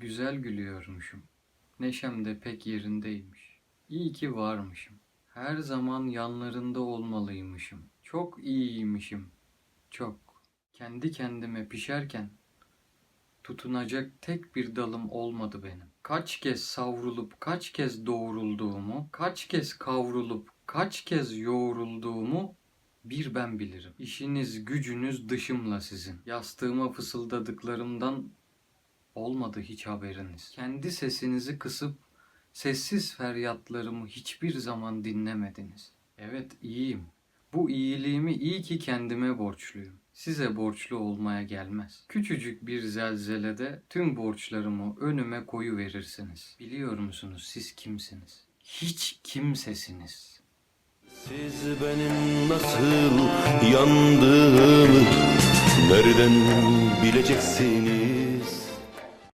Güzel gülüyormuşum. Neşem de pek yerindeymiş. İyi ki varmışım. Her zaman yanlarında olmalıymışım. Çok iyiymişim. Çok. Kendi kendime pişerken tutunacak tek bir dalım olmadı benim. Kaç kez savrulup kaç kez doğrulduğumu, kaç kez kavrulup kaç kez yoğrulduğumu bir ben bilirim. İşiniz gücünüz dışımla sizin. Yastığıma fısıldadıklarımdan olmadı hiç haberiniz. Kendi sesinizi kısıp sessiz feryatlarımı hiçbir zaman dinlemediniz. Evet iyiyim. Bu iyiliğimi iyi ki kendime borçluyum. Size borçlu olmaya gelmez. Küçücük bir zelzelede tüm borçlarımı önüme koyu verirsiniz. Biliyor musunuz siz kimsiniz? Hiç kimsesiniz. Siz benim nasıl yandığımı nereden bileceksiniz?